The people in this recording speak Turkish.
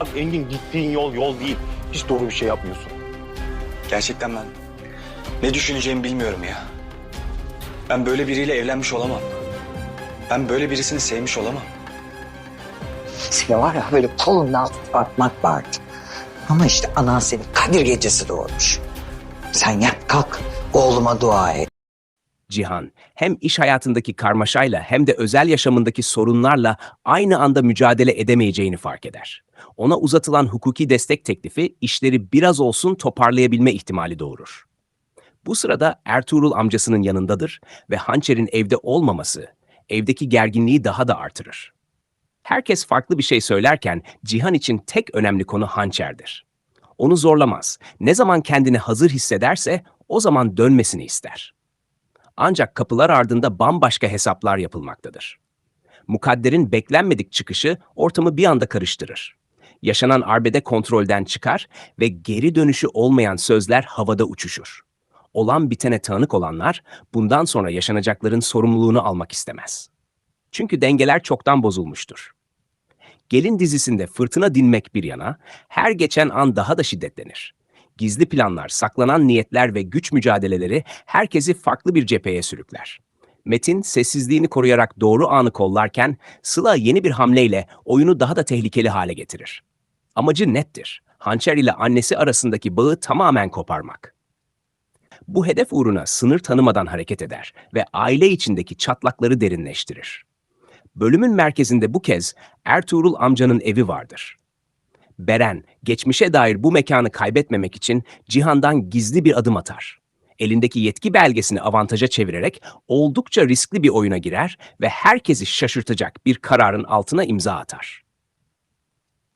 Bak Engin gittiğin yol yol değil. Hiç doğru bir şey yapmıyorsun. Gerçekten ben ne düşüneceğimi bilmiyorum ya. Ben böyle biriyle evlenmiş olamam. Ben böyle birisini sevmiş olamam. Seni var ya böyle kolundan tutmak vardı. Ama işte anan seni Kadir gecesi doğurmuş. Sen yat kalk oğluma dua et. Cihan, hem iş hayatındaki karmaşayla hem de özel yaşamındaki sorunlarla aynı anda mücadele edemeyeceğini fark eder. Ona uzatılan hukuki destek teklifi işleri biraz olsun toparlayabilme ihtimali doğurur. Bu sırada Ertuğrul amcasının yanındadır ve hançerin evde olmaması evdeki gerginliği daha da artırır. Herkes farklı bir şey söylerken Cihan için tek önemli konu hançerdir. Onu zorlamaz. Ne zaman kendini hazır hissederse o zaman dönmesini ister. Ancak kapılar ardında bambaşka hesaplar yapılmaktadır. Mukadder'in beklenmedik çıkışı ortamı bir anda karıştırır. Yaşanan arbede kontrolden çıkar ve geri dönüşü olmayan sözler havada uçuşur. Olan bitene tanık olanlar bundan sonra yaşanacakların sorumluluğunu almak istemez. Çünkü dengeler çoktan bozulmuştur. Gelin dizisinde fırtına dinmek bir yana, her geçen an daha da şiddetlenir. Gizli planlar, saklanan niyetler ve güç mücadeleleri herkesi farklı bir cepheye sürükler. Metin sessizliğini koruyarak doğru anı kollarken Sıla yeni bir hamleyle oyunu daha da tehlikeli hale getirir. Amacı nettir. Hançer ile annesi arasındaki bağı tamamen koparmak. Bu hedef uğruna sınır tanımadan hareket eder ve aile içindeki çatlakları derinleştirir. Bölümün merkezinde bu kez Ertuğrul amcanın evi vardır. Beren, geçmişe dair bu mekanı kaybetmemek için Cihan'dan gizli bir adım atar. Elindeki yetki belgesini avantaja çevirerek oldukça riskli bir oyuna girer ve herkesi şaşırtacak bir kararın altına imza atar.